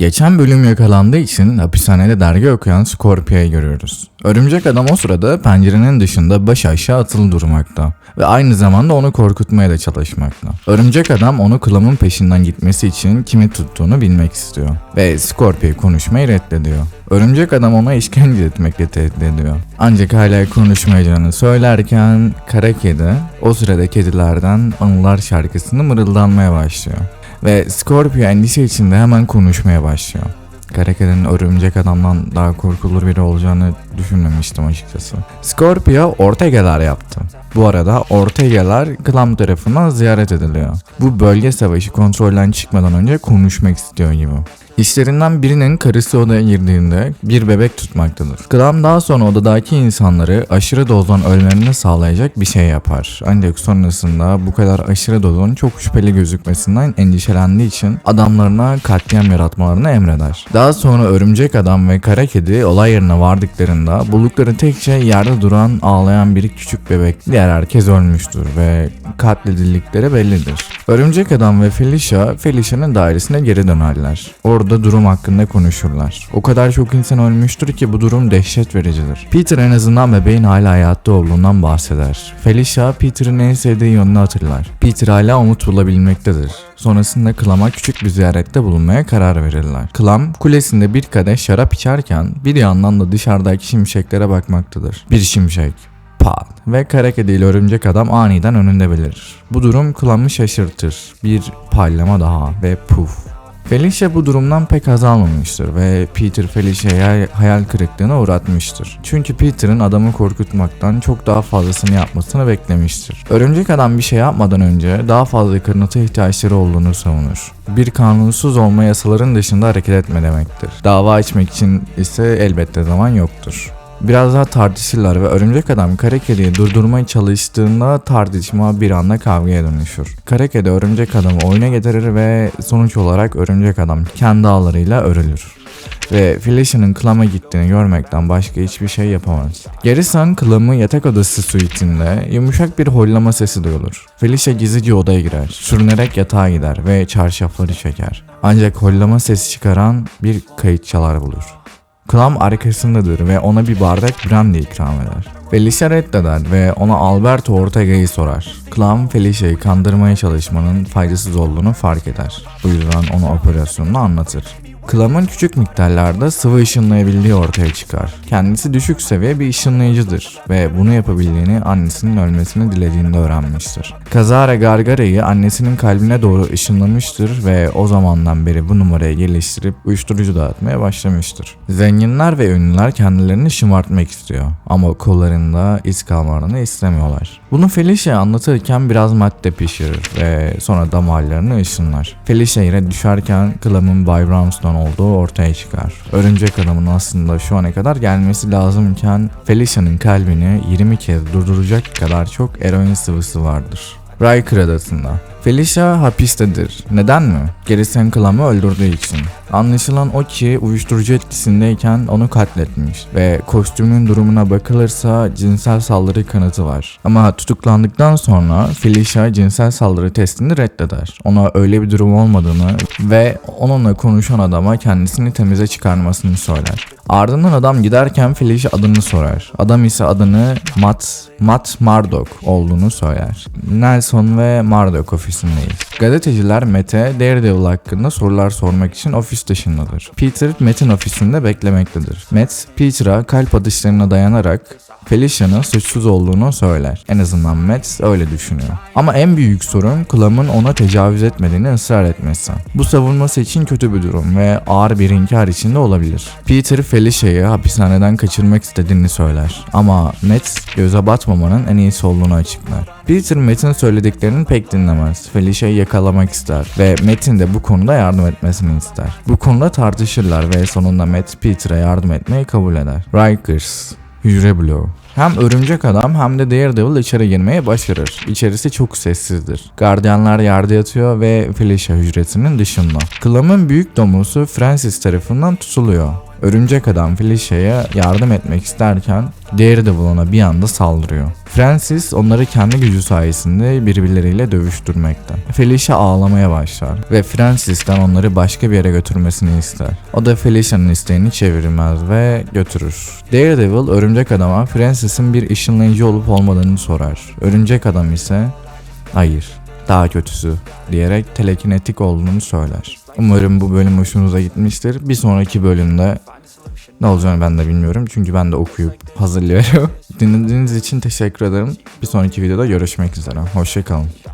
Geçen bölüm yakalandığı için hapishanede dergi okuyan Scorpio'yu görüyoruz. Örümcek adam o sırada pencerenin dışında baş aşağı atılı durmakta ve aynı zamanda onu korkutmaya da çalışmakta. Örümcek adam onu Clam'ın peşinden gitmesi için kimi tuttuğunu bilmek istiyor ve Scorpio konuşmayı reddediyor. Örümcek adam ona işkence etmekle tehdit ediyor. Ancak hala konuşmayacağını söylerken kara kedi o sırada kedilerden anılar şarkısını mırıldanmaya başlıyor. Ve Scorpio endişe içinde hemen konuşmaya başlıyor. Karakedinin örümcek adamdan daha korkulur biri olacağını düşünmemiştim açıkçası. Scorpio Ortega'lar yaptı. Bu arada Ortega'lar Clam tarafından ziyaret ediliyor. Bu bölge savaşı kontrolden çıkmadan önce konuşmak istiyor gibi. İşlerinden birinin karısı odaya girdiğinde bir bebek tutmaktadır. Clam daha sonra odadaki insanları aşırı dozdan ölmelerini sağlayacak bir şey yapar. Ancak sonrasında bu kadar aşırı dozun çok şüpheli gözükmesinden endişelendiği için adamlarına katliam yaratmalarını emreder. Daha sonra örümcek adam ve kara kedi olay yerine vardıklarında buldukları tek şey yerde duran ağlayan bir küçük bebek. Diğer herkes ölmüştür ve katledildikleri bellidir. Örümcek adam ve Felicia, Felicia'nın dairesine geri dönerler. Orada durum hakkında konuşurlar. O kadar çok insan ölmüştür ki bu durum dehşet vericidir. Peter en azından bebeğin hala hayatta olduğundan bahseder. Felicia, Peter'ın en sevdiği yönünü hatırlar. Peter hala umut bulabilmektedir. Sonrasında Clam'a küçük bir ziyarette bulunmaya karar verirler. Clam, kulesinde bir kadeh şarap içerken bir yandan da dışarıdaki şimşeklere bakmaktadır. Bir şimşek, pat ve kara kedi ile örümcek adam aniden önünde belirir. Bu durum Clam'ı şaşırtır. Bir parlama daha ve puf. Felicia bu durumdan pek haz almamıştır ve Peter Felicia'ya hayal kırıklığına uğratmıştır. Çünkü Peter'ın adamı korkutmaktan çok daha fazlasını yapmasını beklemiştir. Örümcek adam bir şey yapmadan önce daha fazla kırıntıya ihtiyaçları olduğunu savunur. Bir kanunsuz olma yasaların dışında hareket etme demektir. Dava açmak için ise elbette zaman yoktur. Biraz daha tartışırlar ve örümcek adam kara kediyi durdurmaya çalıştığında tartışma bir anda kavgaya dönüşür. Kara kedi örümcek adamı oyuna getirir ve sonuç olarak örümcek adam kendi ağlarıyla örülür ve Felicia'nın Clam'a gittiğini görmekten başka hiçbir şey yapamaz. Garrison Clam'ı yatak odası suitinde yumuşak bir hollama sesi duyulur. Felicia gizlice odaya girer, sürünerek yatağa gider ve çarşafları çeker. Ancak hollama sesi çıkaran bir kayıt çalar bulur. Clam arkasındadır ve ona bir bardak brandy ikram eder. Felicia reddeder ve ona Alberto Ortega'yı sorar. Clam Felicia'yı kandırmaya çalışmanın faydasız olduğunu fark eder. Bu yüzden ona operasyonunu anlatır. Clam'ın küçük miktarlarda sıvı ışınlayabildiği ortaya çıkar. Kendisi düşük seviye bir ışınlayıcıdır ve bunu yapabildiğini annesinin ölmesini dilediğinde öğrenmiştir. Kazara Gargara'yı annesinin kalbine doğru ışınlamıştır ve o zamandan beri bu numarayı geliştirip uyuşturucu dağıtmaya başlamıştır. Zenginler ve ünlüler kendilerini şımartmak istiyor ama kollarında iz kalmalarını istemiyorlar. Bunu Felicia anlatırken biraz madde pişirir ve sonra damarlarını ışınlar. Felicia yere düşerken Clam'ın Bay Brownstone olduğu ortaya çıkar. Örümcek adamın aslında şu ana kadar gelmesi lazımken Felicia'nın kalbini 20 kez durduracak kadar çok eroin sıvısı vardır. Riker adasında. Felicia hapistedir. Neden mi? Garrison Clam'ı öldürdüğü için. Anlaşılan o ki uyuşturucu etkisindeyken onu katletmiş ve kostümün durumuna bakılırsa cinsel saldırı kanıtı var. Ama tutuklandıktan sonra Felicia cinsel saldırı testini reddeder. Ona öyle bir durum olmadığını ve onunla konuşan adama kendisini temize çıkarmasını söyler. Ardından adam giderken Felicia adını sorar. Adam ise adını Matt, Matt Murdock olduğunu söyler. Nelson ve Murdock ofisindeyiz. Gazeteciler Matt'e Daredevil hakkında sorular sormak için ofis dışındadır. Peter Matt'in ofisinde beklemektedir. Matt, Peter'a kalp atışlarına dayanarak Felicia'nın suçsuz olduğunu söyler. En azından Matt öyle düşünüyor. Ama en büyük sorun Clam'ın ona tecavüz etmediğini ısrar etmesi. Bu savunması için kötü bir durum ve ağır bir inkar içinde olabilir. Peter Felicia'yı hapishaneden kaçırmak istediğini söyler. Ama Matt göze batmamanın en iyisi olduğunu açıklar. Peter Matt'in söylediklerini pek dinlemez. Felicia'yı yakalamak ister ve Matt'in de bu konuda yardım etmesini ister. Bu konuda tartışırlar ve sonunda Matt Peter'a yardım etmeyi kabul eder. Rikers Hücre bloğu. Hem örümcek adam hem de Daredevil içeri girmeye başarır. İçerisi çok sessizdir. Gardiyanlar yerde yatıyor ve Felicia hücresinin dışında. Clam'ın büyük domuzu Francis tarafından tutuluyor. Örümcek adam Felicia'ya yardım etmek isterken Daredevil ona bir anda saldırıyor. Francis onları kendi gücü sayesinde birbirleriyle dövüştürmekte. Felicia ağlamaya başlar ve Francis'ten onları başka bir yere götürmesini ister. O da Felicia'nın isteğini çevirmez ve götürür. Daredevil örümcek adama Francis'in bir ışınlayıcı olup olmadığını sorar. Örümcek adam ise hayır daha kötüsü diyerek telekinetik olduğunu söyler. Umarım bu bölüm hoşunuza gitmiştir. Bir sonraki bölümde ne olacağını ben de bilmiyorum. Çünkü ben de okuyup hazırlıyorum. Dinlediğiniz için teşekkür ederim. Bir sonraki videoda görüşmek üzere. Hoşçakalın.